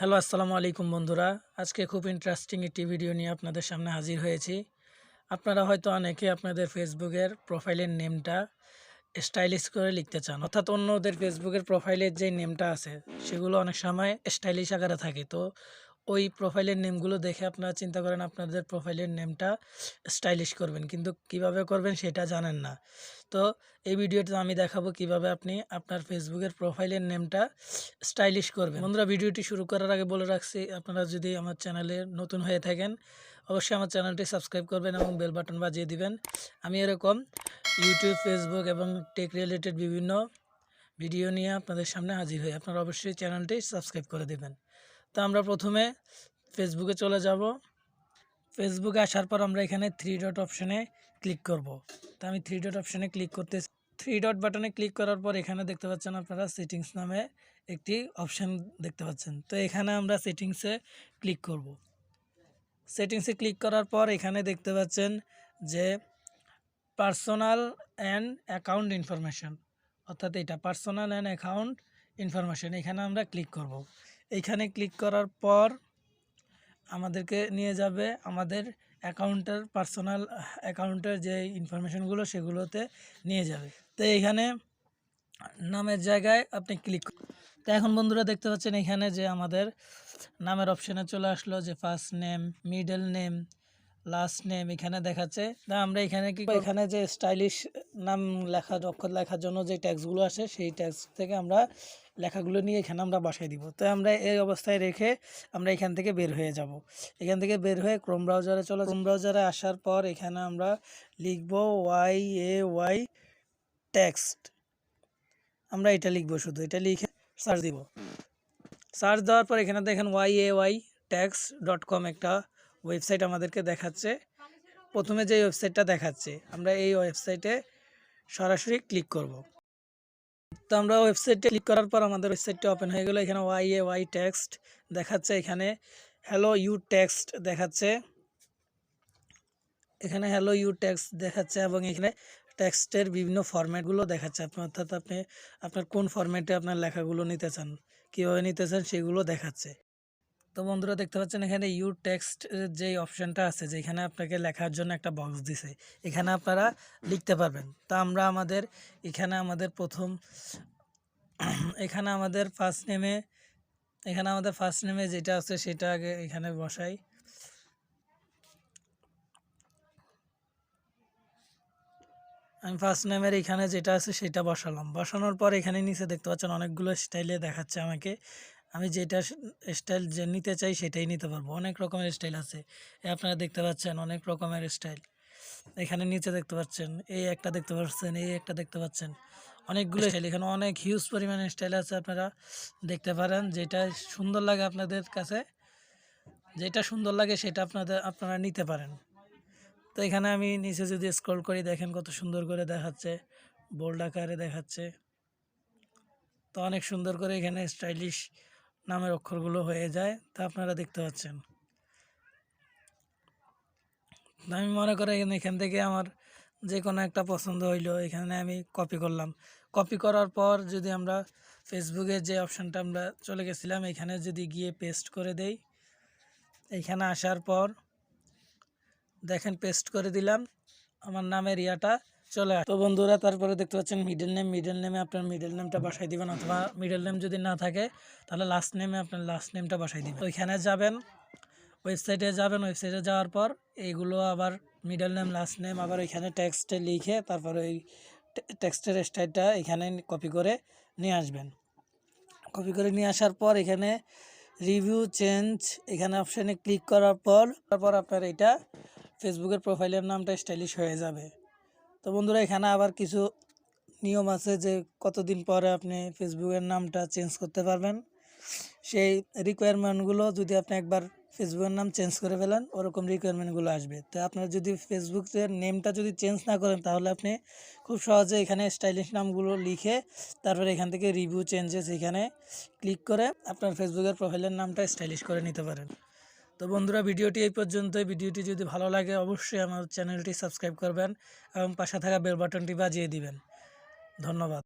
Hello, আসসালামু আলাইকুম বন্ধুরা। আজকে খুব ইন্টারেস্টিং একটি ভিডিও নিয়ে আপনাদের সামনে হাজির হয়েছি। আপনারা হয়তো অনেকে আপনাদের ফেসবুকের প্রোফাইলের নেমটা স্টাইলিশ করে লিখতে চান, অর্থাৎ অন্যদের ফেসবুকের প্রোফাইলের যে নেমটা আছে, সেগুলো অনেক সময় স্টাইলিশ আকারে থাকে। তো ওই প্রোফাইলের নেমগুলো দেখে আপনারা চিন্তা করেন আপনাদের প্রোফাইলের নেমটা স্টাইলিশ করবেন। কিন্তু কীভাবে করবেন সেটা জানেন না। তো এই ভিডিওতে আমি দেখাবো কীভাবে আপনি আপনার ফেসবুকের প্রোফাইলের নেমটা স্টাইলিশ করবেন। বন্ধুরা ভিডিওটি শুরু করার আগে বলে রাখছি, আপনারা যদি আমার চ্যানেলে নতুন হয়ে থাকেন, অবশ্যই আমার চ্যানেলটি সাবস্ক্রাইব করবেন এবং বেল বাটন বাজিয়ে দিবেন। আমি এরকম ইউটিউব ফেসবুক এবং টেক রিলেটেড বিভিন্ন ভিডিও নিয়ে আপনাদের সামনে হাজির হই। আপনারা অবশ্যই চ্যানেলটি সাবস্ক্রাইব করে দেবেন। তো আমরা প্রথমে ফেসবুকে চলে যাব। ফেসবুকে আসার পর আমরা এখানে থ্রি ডট অপশানে ক্লিক করব। তো আমি থ্রি ডট অপশানে ক্লিক করতে থ্রি ডট বাটনে ক্লিক করার পর এখানে দেখতে পাচ্ছেন আপনারা সেটিংস নামে একটি অপশান দেখতে পাচ্ছেন। তো এখানে আমরা সেটিংসে ক্লিক করব। সেটিংসে ক্লিক করার পর এখানে দেখতে পাচ্ছেন যে পার্সোনাল অ্যান্ড অ্যাকাউন্ট ইনফরমেশন অর্থাৎ এটা পার্সোনাল অ্যান্ড অ্যাকাউন্ট ইনফরমেশন এখানে আমরা ক্লিক করব। এইখানে ক্লিক করার পর আমাদেরকে নিয়ে যাবে আমাদের অ্যাকাউন্টের পার্সোনাল অ্যাকাউন্টের যে ইনফরমেশনগুলো সেগুলোতে নিয়ে যাবে। তো এইখানে নামের জায়গায় আপনি ক্লিক তো এখন বন্ধুরা দেখতে পাচ্ছেন এখানে যে আমাদের নামের অপশানে চলে আসলো যে first name middle name last name এখানে দেখাচ্ছে। তা আমরা এখানে কি এখানে যে স্টাইলিশ নাম লেখা অক্ষর লেখার জন্য যে ট্যাক্সগুলো আসে সেই ট্যাক্স থেকে আমরা লেখাগুলো নিয়ে এখানে আমরা বাসায় দিব। তো আমরা এই অবস্থায় রেখে আমরা এখান থেকে বের হয়ে যাব। এখান থেকে বের হয়ে ক্রোম ব্রাউজারে চলো ক্রোম ব্রাউজারে আসার পর এখানে আমরা লিখব ওয়াই এ ওয়াই টেক্সট আমরা এটা লিখব শুধু এটা লিখে সার্চ দিব। সার্চ দেওয়ার পর এখানে দেখেন Y A Y tax dot com একটা ওয়েবসাইট আমাদেরকে দেখাচ্ছে। প্রথমে যে ওয়েবসাইটটা দেখাচ্ছে, আমরা এই ওয়েবসাইটে সরাসরি ক্লিক করব। তো আমরা ওয়েবসাইটে ক্লিক করার পর আমাদের ওয়েবসাইটটা ওপেন হয়ে গেলো। এখানে ওয়াই এ ওয়াই টেক্সট দেখাচ্ছে, এখানে হ্যালো ইউ টেক্সট দেখাচ্ছে। এখানে হ্যালো ইউ টেক্সট দেখাচ্ছে এবং এখানে টেক্সটের বিভিন্ন ফরম্যাটগুলো দেখাচ্ছে। আপনি অর্থাৎ আপনি আপনার কোন ফরম্যাটে আপনার লেখাগুলো নিতে চান, কীভাবে নিতে চান সেগুলো দেখাচ্ছে। তো বন্ধুরা দেখতে পাচ্ছেন এখানে ইউ টেক্সট যে অপশানটা আছে, যেখানে আপনাকে লেখার জন্য একটা বক্স দিছে, এখানে আপনারা লিখতে পারবেন। তো আমরা আমাদের এখানে আমাদের প্রথম, এখানে আমাদের ফার্স্ট নেমে এখানে আমাদের ফার্স্ট নেমে যেটা আছে সেটা আগে এখানে বসাই। আমি ফার্স্ট নেমের এখানে যেটা আছে সেটা বসালাম। বসানোর পর এখানে নিচে দেখতে পাচ্ছেন অনেকগুলো স্টাইলে দেখাচ্ছে আমাকে। আমি যেটা স্টাইল যে নিতে চাই সেটাই নিতে পারব। অনেক রকমের স্টাইল আছে। এ আপনারা দেখতে পাচ্ছেন অনেক রকমের স্টাইল এখানে নিচে দেখতে পাচ্ছেন এই একটা দেখতে পাচ্ছেন এই একটা দেখতে পাচ্ছেন। অনেকগুলো স্টাইল এখানে অনেক হিউজ পরিমাণে স্টাইল আছে আপনারা দেখতে পারেন। যেটা সুন্দর লাগে আপনাদের কাছে যেটা সুন্দর লাগে সেটা আপনাদের আপনারা নিতে পারেন। তো এখানে আমি নিচে যদি স্ক্রল করি দেখেন কত সুন্দর করে দেখাচ্ছে। বোল্ড আকারে দেখাচ্ছে। তো অনেক সুন্দর করে এখানে স্টাইলিশ নামের অক্ষরগুলো হয়ে যায়, তা আপনারা দেখতে পাচ্ছেন। আমি মনে করি এখানে, এখান থেকে আমার যে কোনো একটা পছন্দ হইল, এখানে আমি কপি করলাম। কপি করার পর যদি আমরা ফেসবুকের যে অপশানটা আমরা চলে গেছিলাম, এখানে যদি গিয়ে পেস্ট করে দেই এইখানে আসার পর দেখেন পেস্ট করে দিলাম, আমার নামের ইয়াটা চলে তো বন্ধুরা, তারপরে দেখতে পাচ্ছেন মিডল নেম মিডল নেমে আপনার মিডল নেমটা বাসাই দিবেন অথবা মিডল নেম যদি না থাকে, তাহলে লাস্ট নেমে আপনার লাস্ট নেমটা বাসাই দিবেন। ওইখানে যাবেন ওয়েবসাইটে যাবেন ওয়েবসাইটে যাওয়ার পর এইগুলো আবার মিডল নেম লাস্ট নেম আবার ওইখানে টেক্সটে লিখে তারপর ওই টেক্সটের স্টাইলটা এখানে কপি করে নিয়ে আসবেন। কপি করে নিয়ে আসার পর এখানে রিভিউ চেঞ্জ এখানে অপশানে ক্লিক করার পর, তারপর আপনার এটা ফেসবুকের প্রোফাইলের নামটা স্টাইলিশ হয়ে যাবে। তো বন্ধুরা, এখানে আবার কিছু নিয়ম আছে যে কতদিন পরে আপনি ফেসবুকের নামটা চেঞ্জ করতে পারবেন। সেই রিকোয়ারমেন্টগুলো যদি আপনি একবার ফেসবুকের নাম চেঞ্জ করে ফেলেন, ওরকম রিকোয়ারমেন্টগুলো আসবে। তো আপনার যদি ফেসবুকের নেমটা যদি চেঞ্জ না করেন, তাহলে আপনি খুব সহজে এখানে স্টাইলিশ নামগুলো লিখে তারপরে এখান থেকে রিভিউ চেঞ্জেস এখানে ক্লিক করে আপনার ফেসবুকের প্রোফাইলের নামটা স্টাইলিশ করে নিতে পারেন। তো বন্ধুরা, ভিডিওটি এই পর্যন্ত ভিডিওটি যদি ভালো লাগে, অবশ্যই আমার চ্যানেলটি সাবস্ক্রাইব করবেন এবং পাশে থাকা বেল বাটনটি বাজিয়ে দিবেন। ধন্যবাদ।